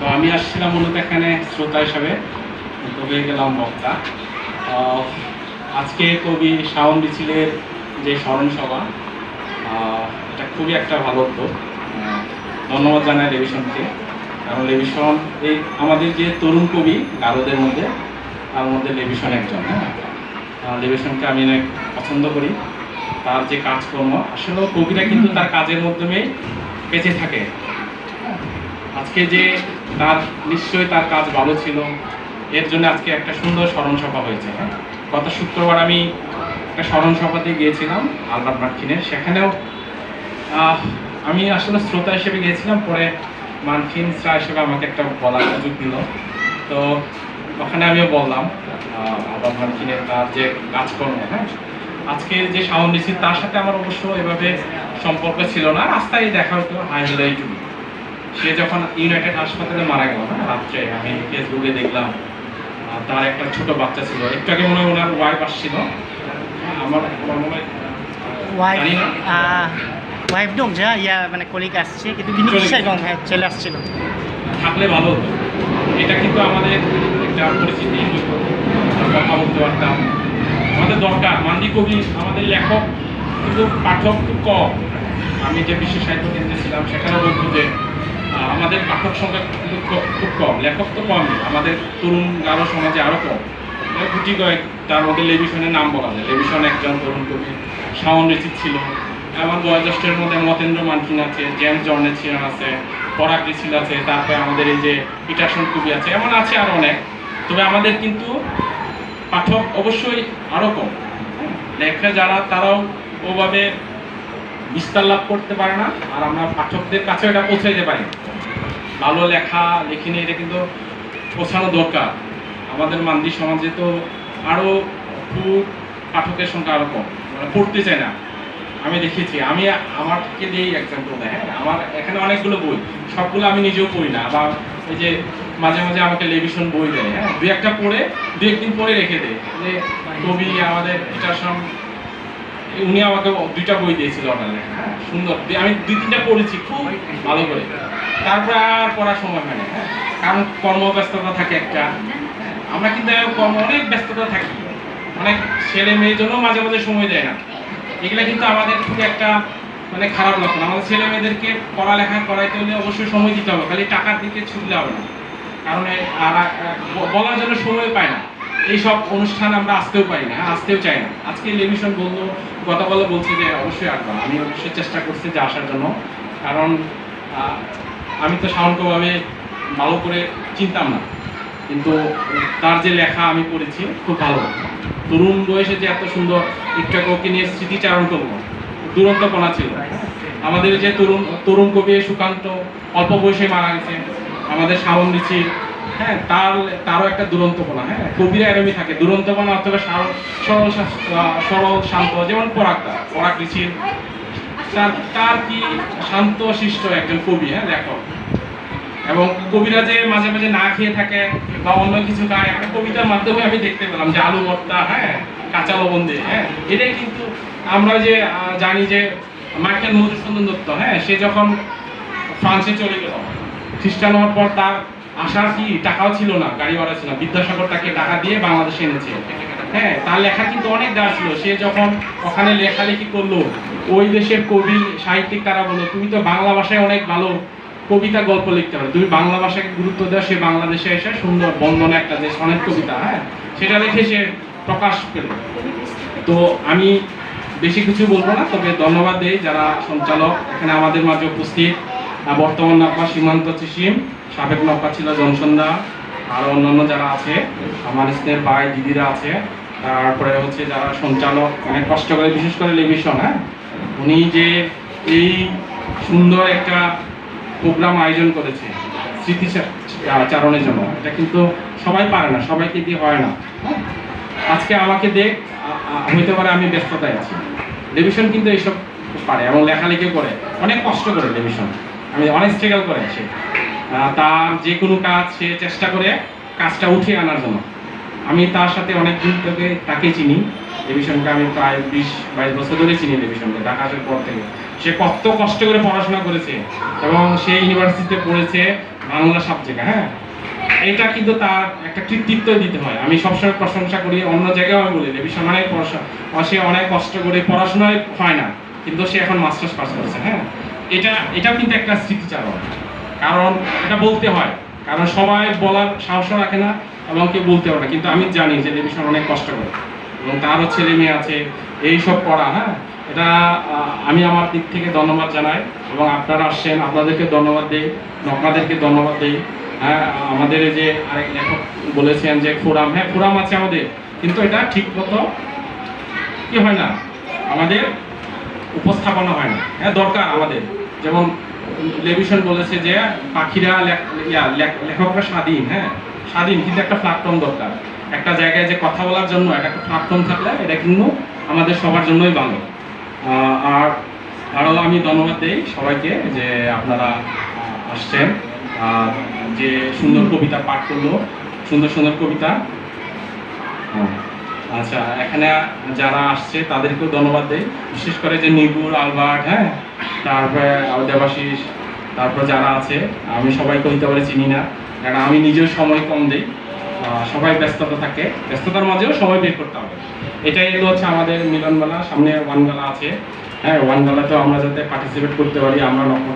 তো আমি আসছিলাম মূলত এখানে শ্রোতা হিসাবে তো হয়ে গেলাম বক্তা। আজকে কবি শাওন মিছিলের যে স্মরণ সভা এটা খুবই একটা ভালো উদ্যোগ। ধন্যবাদ জানাই রেভিশনকে। কারণ রেভিশন এই আমাদের যে তরুণ কবি গারদের মধ্যে তার মধ্যে রেভিশন একজন হ্যাঁ? আহ, লেভিশনকে আমি অনেক পছন্দ করি। তার যে কাজকর্ম আসলে কবিরা কিন্তু তার কাজের মাধ্যমেই বেঁচে থাকে। আজকে যে তার, নিশ্চয়ই তার কাজ ভালো ছিল। এর জন্য আজকে একটা সুন্দর স্মরণ সভা হয়েছে হ্যাঁ? গত শুক্রবার আমি একটা স্মরণ সভাতে গিয়েছিলাম আলবার্ট মার্কিনে। সেখানেও আমি আসলে শ্রোতা হিসেবে গিয়েছিলাম, পরে মার্কিন স্যার হিসেবে আমাকে একটা বলার সুযোগ দিল। তো ওখানে আমিও বললাম আলবার্ট মার্কিনের তার যে কাজকর্ম হ্যাঁ? আজকে যে সাউন্ড দিচ্ছি তার সাথে আমার অবশ্য এভাবে সম্পর্ক ছিল না। রাস্তায় দেখা হতো হাই হলো সে যখন ইউনাইটেড হাসপাতালে মারা গেল না রাত্রে আমি ফেসবুকে দেখলাম তার একটা ছোট বাচ্চা ছিল। একটু আগে মনে হয় ওনার ওয়াইফ আসছিল। আমার আমার মনে হয় ওয়াইফ জানি না। ওয়াইফ ডোম যা ইয়া মানে কলিগ আসছে কিন্তু বিনি চলে কিসের হ্যাঁ ছেলে আসছিল। থাকলে ভালো হতো। এটা কিন্তু আমাদের একটা আমরা কথা বলতে পারতাম আমাদের দরকার মান্ডি কবি আমাদের লেখক কিন্তু পাঠক কম। আমি যে বিশ্ব সাহিত্য কেন্দ্রে ছিলাম সেখানেও বলতো যে আমাদের পাঠক সংখ্যা খুব কম, লেখক তো কমই। আমাদের তরুণ গারো সমাজে আরও কম। গুটি কয়েক তার মধ্যে লেভিশনের নাম বলা যায়। লেভিশন একজন তরুণ কবি শাওন রিচিত ছিল। আমার বয়োজ্যেষ্ঠের মধ্যে মতেন্দ্র মানকিন আছে, জেমস জর্নের ছিলান আছে, পরাগ রিছিল আছে, তারপরে আমাদের এই যে পিটারসন কবি আছে, এমন আছে আর অনেক। তবে আমাদের কিন্তু পাঠক অবশ্যই আরও কম। লেখা যারা, তারাও ওভাবে বিস্তার লাভ করতে পারে না, আর আমরা পাঠকদের কাছে এটা পৌঁছে দিতে পারি। ভালো লেখা লেখিনি এটা কিন্তু পৌঁছানো দরকার। আমাদের মান্দি সমাজে তো আরও খুব পাঠকের সংখ্যা আরও কম মানে পড়তে চায় না। আমি দেখেছি আমি আমাকে দিয়েই এক্সাম্পল দেয় হ্যাঁ আমার এখানে অনেকগুলো বই, সবগুলো আমি নিজেও পড়ি না, বা এই যে মাঝে মাঝে আমাকে লেভিশন বই দেয় হ্যাঁ দু একটা পড়ে দু একদিন পরে রেখে দেয়, যে কবি, আমাদের উনি আমাকে দুইটা বই দিয়েছিল অর্ডার হ্যাঁ সুন্দর। আমি দুই তিনটা পড়েছি, খুব ভালো করে। তারপরে আর পড়ার সময় হয় না হ্যাঁ। কারণ কর্মব্যস্ততা থাকে একটা। আমরা কিন্তু কর্ম, অনেক ব্যস্ততা থাকি। অনেক ছেলে মেয়ের জন্য মাঝে মাঝে সময় দেয় না। এগুলা কিন্তু আমাদের খুব একটা মানে খারাপ লক্ষণ। আমাদের ছেলে মেয়েদেরকে পড়ালেখা করাইতে হলে অবশ্যই সময় দিতে হবে। খালি টাকার দিকে ছুটলে হবে না। কারণ আর- বলার জন্য সময় পায় না। এইসব অনুষ্ঠান আমরা আসতেও পারি না হ্যাঁ, আসতেও চাই না। আজকে টেলিভিশন বলল গতকালও বলছি যে অবশ্যই আসব। আমি অবশ্যই চেষ্টা করছি যে আসার জন্য। কারণ আমি তো শাওনকভাবে ভালো করে চিনতাম না। কিন্তু তার যে লেখা আমি পড়েছি খুব ভালো। তরুণ বয়সে যে এত সুন্দর একটু আগে নিয়ে স্মৃতিচারণ করব দুরন্তপনা ছিল। আমাদের যে তরুণ তরুণ কবি সুকান্ত অল্প বয়সে মারা গেছে। আমাদের শাওন ঋষি হ্যাঁ তার, তারও একটা দুরন্তপনা হ্যাঁ কবিরা এরমই থাকে। দুরন্তপনা অথবা সার- সরল সরল শান্ত, যেমন পরাগদা। পরাগ ঋষির তার তার কি শান্ত শিষ্ট একজন কবি হ্যাঁ লেখক। এবং কবিরা যে মাঝে মাঝে না খেয়ে থাকে বা অন্য কিছু খায়, একটা কবিতার মাধ্যমে আমি দেখতে পেলাম যে আলু ভর্তা হ্যাঁ কাঁচা লবণ দিয়ে হ্যাঁ এটাই কিন্তু আমরা যে জানি যে মাইকেল মধুসূদন দত্ত হ্যাঁ সে যখন ফ্রান্সে চলে গেল, খ্রিস্টান হওয়ার পর তার আসার কি টাকাও ছিল না গাড়ি ভাড়া ছিল না। বিদ্যাসাগর তাকে টাকা দিয়ে বাংলাদেশে এনেছে। হ্যাঁ তার লেখা কিন্তু অনেক দেওয়া ছিল। সে যখন ওখানে লেখালেখি করল, ওই দেশের কবি, সাহিত্যিক তারা বলল, তুমি তো বাংলা ভাষায় অনেক ভালো কবিতা গল্প লিখতে পারো। তুমি বাংলা ভাষাকে গুরুত্ব দাও, সে বাংলাদেশে এসে সুন্দর বন্দনা একটা দেশ অনেক কবিতা হ্যাঁ সেটা লিখে সে প্রকাশ পেল। তো আমি বেশি কিছু বলব না, তবে ধন্যবাদ দেই যারা সঞ্চালক এখানে আমাদের মাঝে উপস্থিত। বর্তমান নব্বা সীমান্ত চিসিম সাবেক নব্বা ছিল জনসন্ধ্যা আর অন্যান্য যারা আছে, আমার স্নেহের ভাই, দিদিরা আছে, তারপরে হচ্ছে যারা সঞ্চালক, অনেক কষ্ট করে, বিশেষ করে টেলিভিশন হ্যাঁ? উনি যে এই সুন্দর একটা প্রোগ্রাম আয়োজন করেছে স্মৃতি চারণের জন্য, এটা কিন্তু সবাই পারে না, সবাইকে দিয়ে হয় না হ্যাঁ? আজকে আমাকে দেখ হইতে পারে আমি ব্যস্ততায় আছি। টেলিভিশন কিন্তু এইসব পারে এবং লেখালেখি করে, অনেক কষ্ট করে টেলিভিশন আমি অনেক স্ট্রাগল করে সে। তার যে কোনো কাজ সে চেষ্টা করে কাজটা উঠিয়ে আনার জন্য। আমি তার সাথে অনেক দিন থেকে তাকে চিনি। টেলিভিশনকে আমি প্রায় বিশ বাইশ বছর ধরে চিনি টেলিভিশনকে ঢাকা আসার পর থেকে। সে কত কষ্ট করে পড়াশোনা করেছে এবং সে ইউনিভার্সিটিতে পড়েছে বাংলা সাবজেক্ট হ্যাঁ? এটা কিন্তু তার একটা কৃতিত্ব দিতে হয়। আমি সবসময় প্রশংসা করি, অন্য জায়গায় আমি বলি ভীষণ অনেক পড়াশোনা সে অনেক কষ্ট করে পড়াশোনায় হয় না, কিন্তু সে এখন মাস্টার্স পাস করেছে হ্যাঁ? এটা, এটাও কিন্তু একটা স্মৃতিচারণ। কারণ এটা বলতে হয়। কারণ সবাই বলার সাহসও রাখে না এবং কেউ বলতে পারে না। কিন্তু আমি জানি যে ভীষণ অনেক কষ্ট করে। এবং তারও ছেলে মেয়ে আছে, এই সব পড়া হ্যাঁ? এটা আমি আমার দিক থেকে ধন্যবাদ জানাই এবং আপনারা আসছেন আপনাদেরকে ধন্যবাদ দিই, আপনাদেরকে ধন্যবাদ দিই। হ্যাঁ আমাদের যে আরেক লেখক বলেছেন যে ফোরাম হ্যাঁ ফোরাম আছে আমাদের। কিন্তু এটা ঠিক মতো কি হয় না? আমাদের উপস্থাপনা হয় না। হ্যাঁ দরকার আমাদের। যেমন লেভিশন বলেছে যে পাখিরা লেখ- লেখকরা স্বাধীন হ্যাঁ? স্বাধীন, কিন্তু একটা প্ল্যাটফর্ম দরকার। একটা জায়গায় যে কথা বলার জন্য, একটা প্ল্যাটফর্ম থাকলে এটা কিন্তু আমাদের সবার জন্যই ভালো। আর আরও আমি ধন্যবাদ দিই সবাইকে যে আপনারা আসছেন। যে সুন্দর কবিতা পাঠ করল, সুন্দর সুন্দর কবিতা। হ্যাঁ। আচ্ছা এখানে যারা আসছে তাদেরকেও ধন্যবাদ দেই। বিশেষ করে যে নিগুর আলবার্ট হ্যাঁ? তারপরে দেবাশিস তারপর যারা আছে, আমি সবাইকে হইতে পারে চিনি না, কারণ আমি নিজেও সময় কম দিই। সবাই ব্যস্ততা থাকে। ব্যস্ততার মাঝেও সময় বের করতে হবে। এটাই হলো হচ্ছে আমাদের মিলনমেলা। সামনে ওয়ান গালা আছে। হ্যাঁ ওয়ান গালাতেও আমরা যাতে পার্টিসিপেট করতে পারি, আমরা